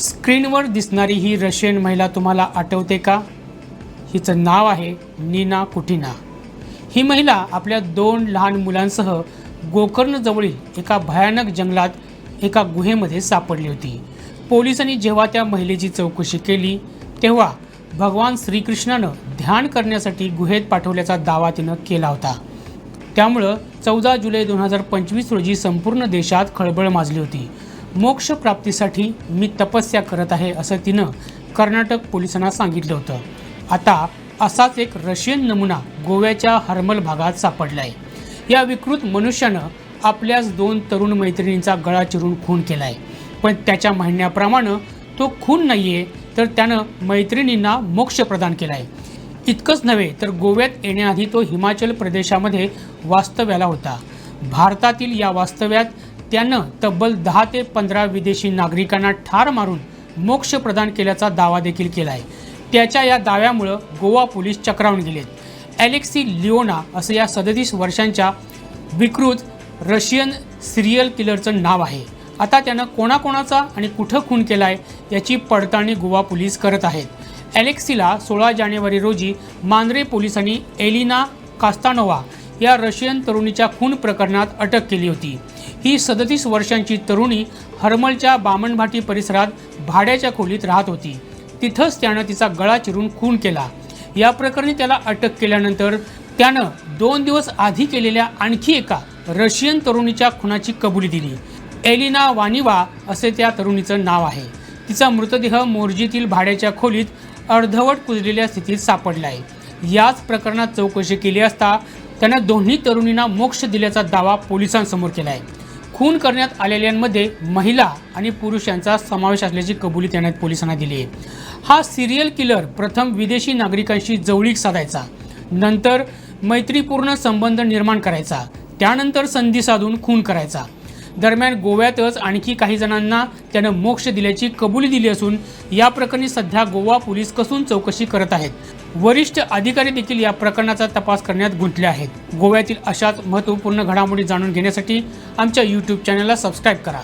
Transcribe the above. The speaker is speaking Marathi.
स्क्रीनवर दिसणारी ही रशियन महिला तुम्हाला आठवते का? हिचं नाव आहे नीना कुटिना. ही महिला आपल्या दोन लहान मुलांसह गोकर्णजवळील एका भयानक जंगलात एका गुहेमध्ये सापडली होती. पोलिसांनी जेव्हा त्या महिलेची चौकशी केली तेव्हा भगवान श्रीकृष्णानं ध्यान करण्यासाठी गुहेत पाठवल्याचा दावा तिनं केला होता. त्यामुळं चौदा जुलै दोन हजार पंचवीस रोजी संपूर्ण देशात खळबळ माजली होती. मोक्ष प्राप्तीसाठी मी तपस्या करत आहे असं तिनं कर्नाटक पोलिसांना सांगितलं होतं. आता असाच एक रशियन नमुना गोव्याच्या हर्मल भागात सापडला आहे या विकृत मनुष्यानं आपल्याच दोन तरुण मैत्रिणींचा गळा चिरून खून केला आहे पण त्याच्या म्हणण्याप्रमाणे तो खून नाही आहे तर त्यानं मैत्रिणींना मोक्ष प्रदान केला आहे इतकंच नव्हे तर गोव्यात येण्याआधी तो हिमाचल प्रदेशामध्ये वास्तव्याला होता. भारतातील या वास्तव्यात त्यानं तब्बल दहा ते पंधरा विदेशी नागरिकांना ठार मारून मोक्ष प्रदान केल्याचा दावा देखील केला आहे त्याच्या या दाव्यामुळं गोवा पोलीस चक्रावून गेलेत. ॲलेक्सी लिओना असं या सदतीस वर्षांच्या विकृत रशियन सिरियल किलरचं नाव आहे. आता त्यानं कोणाकोणाचा आणि कुठं खून केला आहे याची पडताळणी गोवा पोलीस करत आहेत. ॲलेक्सीला सोळा जानेवारी रोजी मांद्रे पोलिसांनी एलिना कास्तानोवा या रशियन तरुणीच्या खून प्रकरणात अटक केली होती. ही सदतीस वर्षांची तरुणी हरमलच्या बामणभाटी परिसरात भाड्याच्या खोलीत राहत होती. तिथंच त्यानं तिचा गळा चिरून खून केला. या प्रकरणी त्याला अटक केल्यानंतर त्यानं दोन दिवस आधी केलेल्या आणखी एका रशियन तरुणीच्या खुनाची कबुली दिली. एलिना वानिवा असे त्या तरुणीचं नाव आहे. तिचा मृतदेह मोर्जीतील भाड्याच्या खोलीत अर्धवट कुजलेल्या स्थितीत सापडला आहे याच प्रकरणात चौकशी केली असता त्यानं दोन्ही तरुणींना मोक्ष दिल्याचा दावा पोलिसांसमोर केला आहे खून करण्यात आलेल्यांमध्ये महिला आणि पुरुष यांचा समावेश असल्याची कबुली त्याने पोलिसांना दिली आहे. हा सिरियल किलर प्रथम विदेशी नागरिकांशी जवळीक साधायचा. नंतर मैत्रीपूर्ण संबंध निर्माण करायचा. त्यानंतर संधी साधून खून करायचा. दरम्यान गोव्यातच आणखी काही जणांना त्यानं मोक्ष दिल्याची कबुली दिली असून या प्रकरणी सध्या गोवा पोलीस कसून चौकशी करत आहेत. वरिष्ठ अधिकारी देखील या प्रकरणाचा तपास करण्यात गुंतले आहेत. गोव्यातील अशाच महत्त्वपूर्ण घडामोडी जाणून घेण्यासाठी आमच्या यूट्यूब चॅनलला सबस्क्राईब करा.